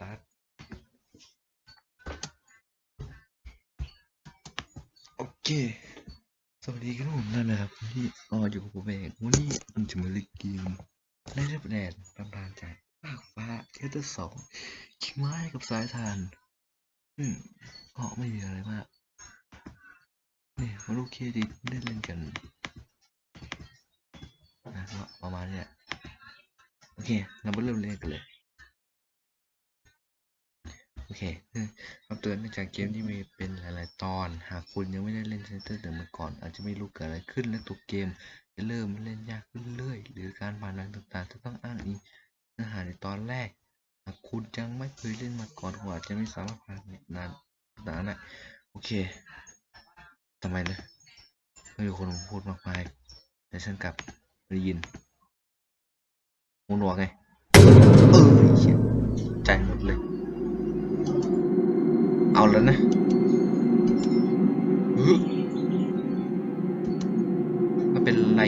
ตาร์ทโอเค สวัสดีครับผมนั่นนะครับวันนี้อ๋ออยู่กับผมเองวันนี้มันจะมาเล่นเกมในเรื่องแดนตำนานจากภาคฟ้าเทเตอร์สองคิงไม้กับสายทาน อืมก็ไม่มีอะไรมากนี่มาลูกเครดิตได้เล่นกันนะก็ประมาณนี้แหละโอเคเราไปเริ่มเล่นกันเลย โอเคคำเตือนเนื่องจากเกมที่มีเป็นหลาย ๆ ตอน หากคุณยังไม่ได้เล่นเซนเตอร์เดิมมาก่อน อาจจะไม่รู้เกิดอะไรขึ้นและตัวเกมจะเริ่มเล่นยากขึ้นเรื่อยหรือการผ่านด่านต่าง ๆ จะต้องอ้างอิงเนื้อหาในตอนแรก หากคุณยังไม่เคยเล่นมาก่อนคุณอาจจะไม่สามารถผ่านด่านต่างๆได้โอเคทำไมนะไม่มีคนพูดมากมายแต่ฉันกลับได้ยินหูหนวไงเออใจหมดเลย เอาแล้วนะไม่เป็นไร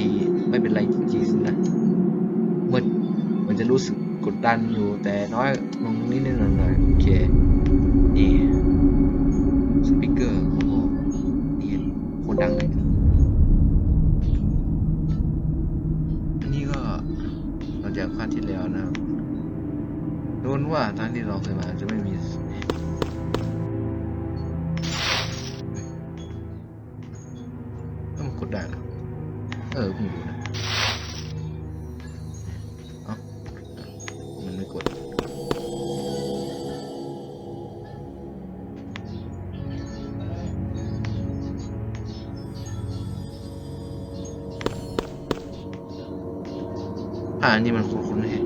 ไม่เป็นไรจริงๆนะมันมันจะรู้สึกกดดันอยู่แต่น้อยลงนิดนึงหน่อยโอเค นี่สปีกเกอร์โอ้โหเนี่โคตรดังเลยอันนี้ก็เราจากภาคที่แล้วนะครับรู้ว่าทางที่เราเคยมาจะไม่มี เออเพิ่งดูนะเอ้ามันไม่กดผ่าอันนี่มันคุ้นๆแฮะ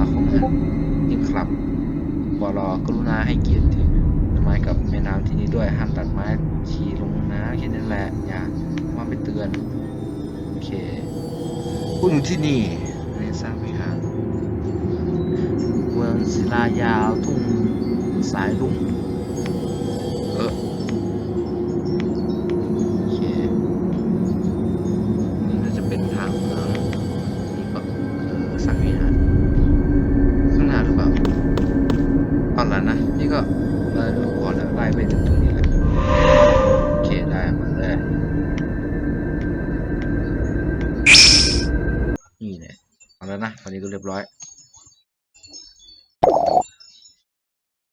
มาคมนะยิ่งครับบรอกรุณาให้เกียรติต้นไม้กับแม่น้ำที่นี่ด้วยห้ามตัดไม้ขี่ลงน้ำแค่นั้นแหละอย่าว่าไปเตือนโอเคคุณอยู่ที่นี่ไม่ทราบไหมครับเมืองศิลายาวทุ่งสายลุง ตอนนี้ก็เรียบร้อย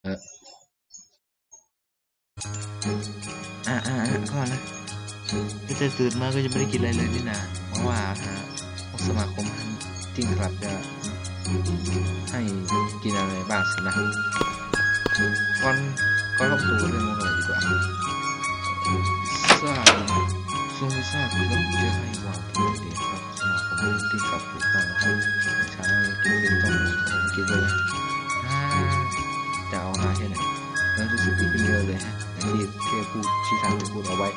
เอออ่าอ่าอ่าก่อนนะก็จะตื่นมาก็จะไม่ได้กินอะไรเลยนี่นาเพราะว่าฮะสมาคมจริงครับจะให้กินอะไรบ้างสินะก่อนก่อนเข้าประตูเรื่องอะไรดีกว่าทราบทรงทราบก็จะให้วางตัวเอง ติดกับถูกต้องนะครับเช้ากินเป็นต้มผมกินเลยอ่าจะเอามาแค่ไหนแล้วรู้สึกดีขึ้นเยอะเลยฮะอย่างที่เทพพูดชี้ทางที่พูดเอาไว้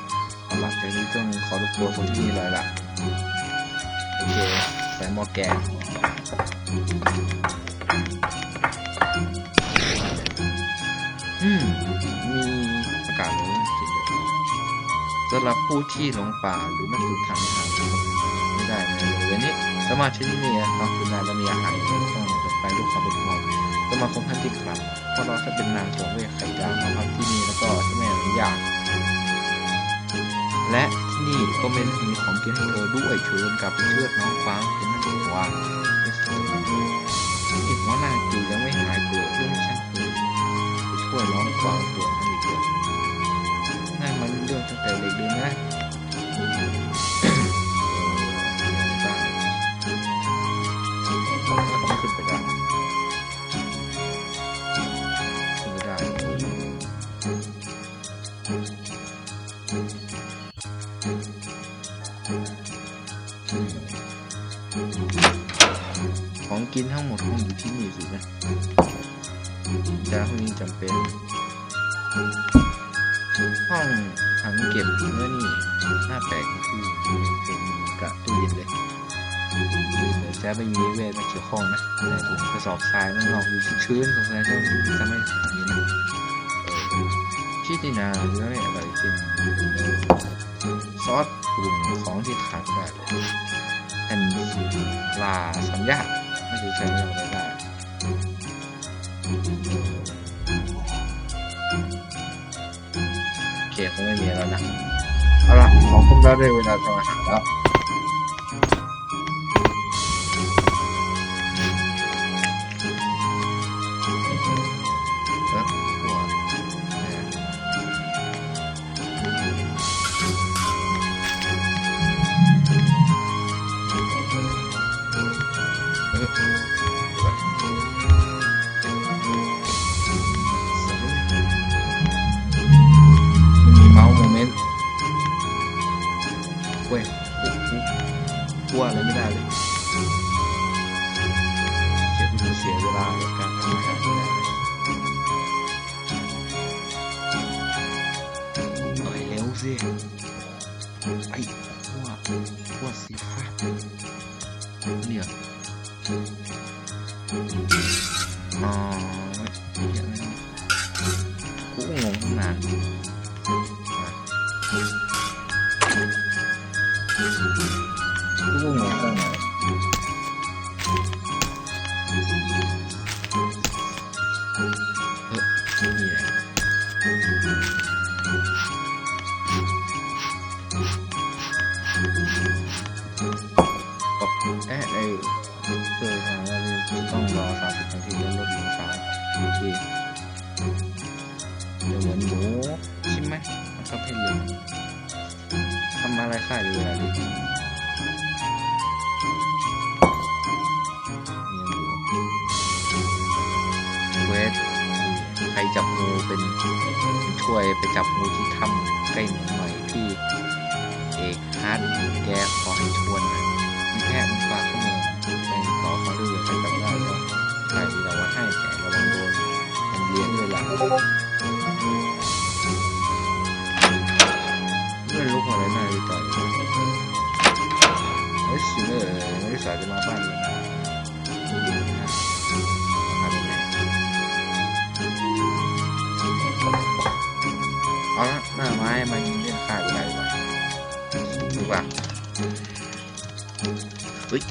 หลังจากนี้ต้องขอรบกวนคนที่นี่เลยละโอเคใส่หม้อแกงอืมมีประกาศลยจริงเลยสำหรับผู้ที่หลงป่าหรือไม่ถูกทางทาง ไม่ได้ในบริเวณนี้สามารถใช้ที่นี่นะคือนายและมีอาหารที่ต้องจะไปด้วยความเป็นห่วงสมาคมพันธิครับเพราะเราจะเป็นนางตัวเวทไข่ดาวมาพักที่นี่แล้วก็เจ้าแม่อนุญาตและที่นี่ก็ไม่ได้มีของกินให้เธอด้วยเชิญกับเชือดน้องฟางเห็นมันบอกว่าไม่สนอีกหัวหน้าจูยังไม่หายโกรธเรื่องฉันเคยไปช่วยน้องฟางตัวนั้นอีกเลยนั่นมันเรื่องตั้งแต่เด็กเลยนะ ที่นี่สินะจาพวกนี้จำเป็น ห้องถังเก็บเนื้อนี่หน้าแปลกคือเป็นกระตู้เย็นเลยเดี๋ยวจะไม่มีเวทมาเกี่ยวข้องนะแต่ถุงกระสอบทรายนั่นเรอยู่ชื้นๆสงสัยจะจะไม่ทำนี้นะเออที่นี่นาเนื้อเนี่ยอะไรเป็นซอสปรุงของที่ขาดไม่ได้เลยแอนลาสัญญาไม่รู้ใช้เราได้ ได้โอเคคงไม่มีแล้วนะ เร็วสิไอ้ขั้วขั้วสีฟ้า จับงูเป็นช่วยไปจับงูที่ถ้ำใกล้หนูหน่อยพี่เอกฮาร์ดแกขอให้ชวนนะมีแค่มันฝากข้อมูลไปขอเขาด้วยใครจับได้ก็ใครมีเราไว้ให้แต่ระวังโดนมันเลี้ยงเลยล่ะไม่รู้ของอะไรน่าจะต่อยเฮ้ยสิเลยไม่สายจะมาบ้านเลย เฮ้ย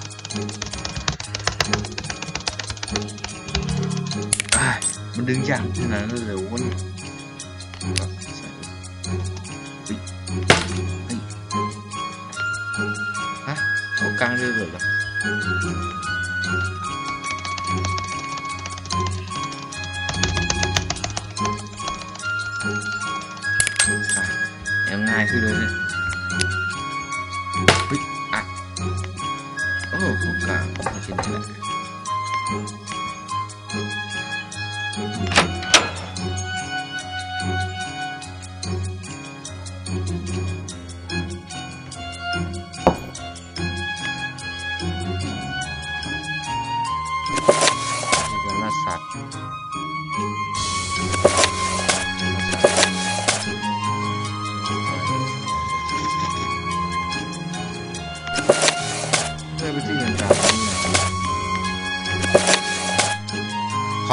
อ้ายมันดึงยากขนาดนั้นเลย โอ้เข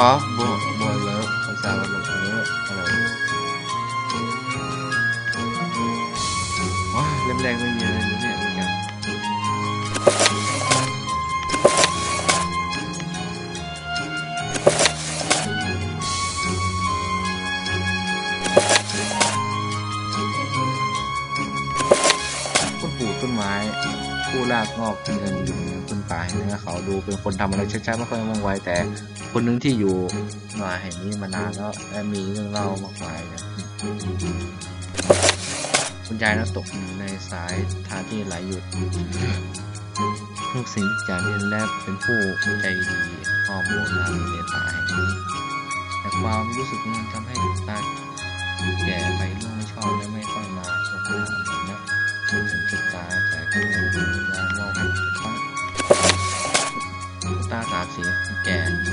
ขอบัวบัวเลิฟภาษาวันละเอออะไรว้าเล่มแรกไม่มีอะไรเลยเนี่ยเหมือนกันต้นปลูกต้นไม้ ผู้ลากงอกเงินอยู่เหนือ ต่าแห่งนี้เขาดูเป็นคนทำอะไรช้าๆไม่ค่อยว่องไวแต่คนหนึงที่อยู่หน่วยแห่งนี้มานานแล้วและมีเรื่องเล่ามากมายนะคุณยายนั้นตกในสายทางที่ไหลหยุดทุกสิ่งทุกอย่างที่และเป็นผู้ใจดีอ้อมโบราในป่าแห่งนี้แต่ความรู้สึกนั้นทำให้ตาแก่ไปล่วงไม่ชอบและไม่ค่อยมาชมหน้าเหมือนนะถึงจุดตาแต่ก็ยังพยายามองให้ทุกครั้งตา สามสีแก่